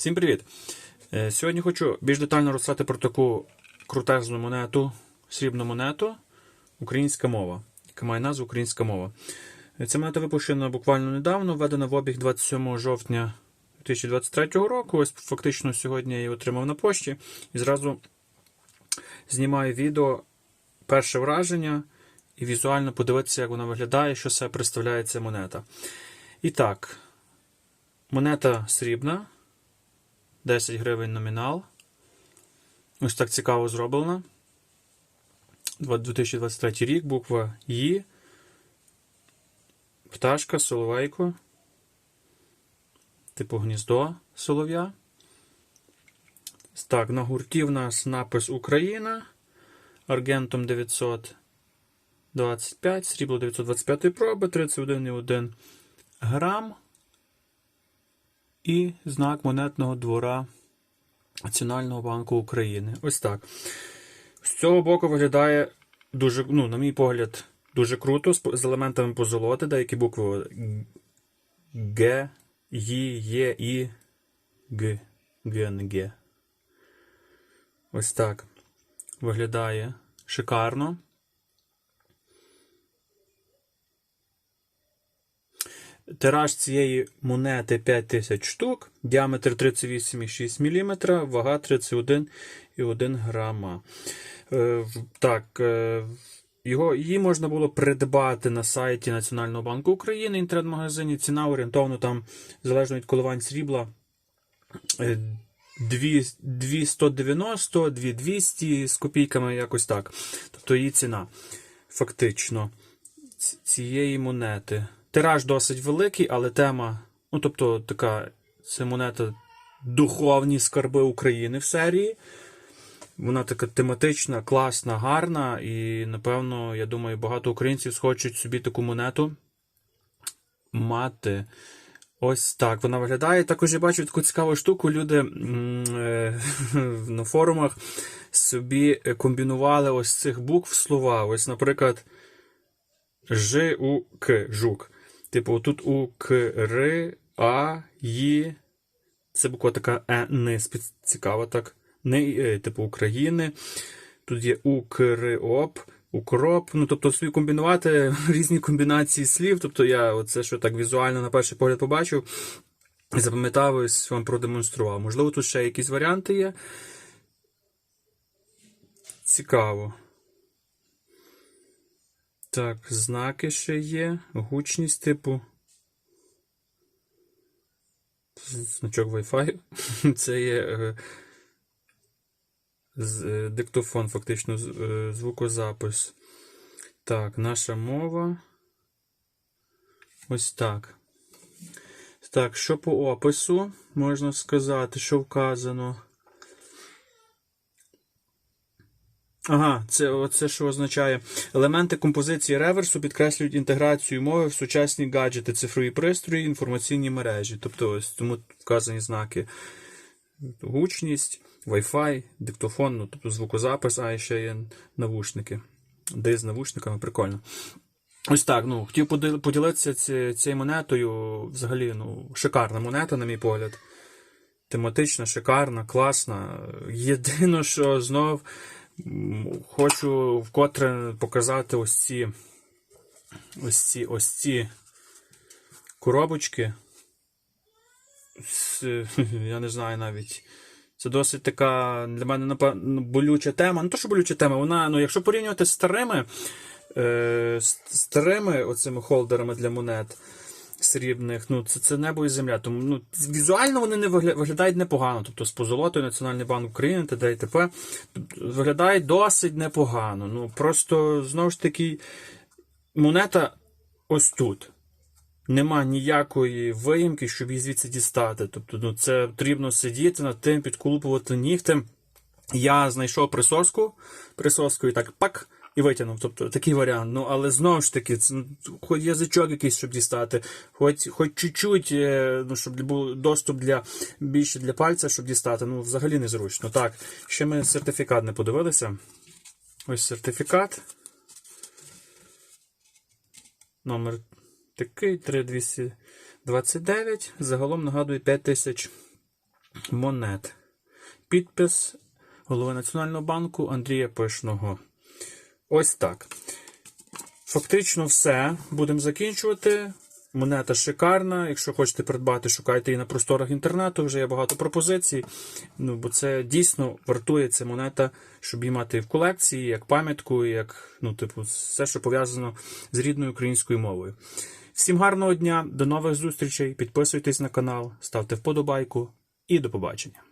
Всім привіт! Е, Сьогодні хочу більш детально розказати про таку крутезну монету, срібну монету Українська мова, яка має назву Українська мова. Е, Ця монета випущена буквально недавно, введена в обіг 27 жовтня 2023 року. Ось фактично сьогодні я її отримав на пошті і зразу знімаю відео перше враження і візуально подивитися, як вона виглядає, що себе представляє ця монета. І так, монета срібна. 10 гривень номінал. Ось так цікаво зроблено. 2023 рік, буква І. Пташка, соловейко. Типу гніздо солов'я. Так, на гурті в нас напис Україна. Аргентом 925, срібло 925 проби, 31,1 грам і знак монетного двора Національного банку України. Ось так. З цього боку виглядає дуже, ну, на мій погляд, дуже круто, з, елементами позолоти, деякі букви Г, Ї, Є, І, Г, Г, не Г. Ось так. Виглядає шикарно. Тираж цієї монети 5000 штук, діаметр 38,6 мм, вага 31,1 грама. Е, Так, е, його, її можна було придбати на сайті Національного банку України, інтернет-магазині. Ціна орієнтовно там, залежно від коливань срібла, е, 2 290, 2200 з копійками, якось так. Тобто її ціна фактично цієї монети. Тираж досить великий, але тема, ну тобто, така це монета Духовні скарби України в серії. Вона така тематична, класна, гарна, і, напевно, я думаю, багато українців схочуть собі таку монету мати. Ось так вона виглядає. Також я бачу таку цікаву штуку. Люди е, на форумах собі комбінували ось цих букв слова. Ось, наприклад, Ж, У, К, жук. Типу, тут У, К, Р, А, Ї. Це буква така Е, Н, спец- цікаво так. Не, е, типу України. Тут є У, К, Р, Оп, укроп. Ну, тобто, собі комбінувати різні комбінації слів. Тобто, я оце, що так візуально на перший погляд побачив, і запам'ятав, ось вам продемонстрував. Можливо, тут ще якісь варіанти є. Цікаво. Так, знаки ще є. Гучність типу. Значок Wi-Fi. Це є е, е, диктофон, фактично, е, звукозапис. Так, наша мова. Ось так. Так, що по опису можна сказати, що вказано. Ага, це оце що означає. Елементи композиції реверсу підкреслюють інтеграцію мови в сучасні гаджети, цифрові пристрої, інформаційні мережі. Тобто ось тому вказані знаки. Гучність, Wi-Fi, диктофон, ну, тобто звукозапис, а ще є навушники. Де з навушниками, прикольно. Ось так, ну, хотів поділитися цією монетою. Взагалі, ну, шикарна монета, на мій погляд. Тематична, шикарна, класна. Єдине, що знов хочу вкотре показати ось ці ось ці ось ці коробочки. Я не знаю навіть. Це досить така для мене напевно болюча тема. Не то, що болюча тема, вона, ну, якщо порівнювати з старими, е, старими оцими холдерами для монет срібних, ну, це, це небо і земля. Тому ну, візуально вони не вигля- виглядають непогано. Тобто з позолотою Національний банк України, т.д. і т.п. Виглядають досить непогано. Ну, просто знову ж таки, монета ось тут. Нема ніякої виїмки, щоб її звідси дістати. Тобто, ну, це потрібно сидіти над тим, підколупувати нігтем. Я знайшов присоску, присоску і так пак, і витягнув. Тобто такий варіант. Ну, але знову ж таки, це, ну, хоч язичок якийсь, щоб дістати, хоч, хоч чуть-чуть, е, ну, щоб був доступ для більше для пальця, щоб дістати. Ну, взагалі незручно. Так, ще ми сертифікат не подивилися. Ось сертифікат. Номер такий 3229. Загалом нагадую 5000 монет. Підпис голови Національного банку Андрія Пишного. Ось так. Фактично все. Будемо закінчувати. Монета шикарна. Якщо хочете придбати, шукайте її на просторах інтернету. Вже є багато пропозицій. Ну, бо це дійсно вартує ця монета, щоб її мати в колекції, як пам'ятку, як ну, типу, все, що пов'язано з рідною українською мовою. Всім гарного дня, до нових зустрічей. Підписуйтесь на канал, ставте вподобайку і до побачення.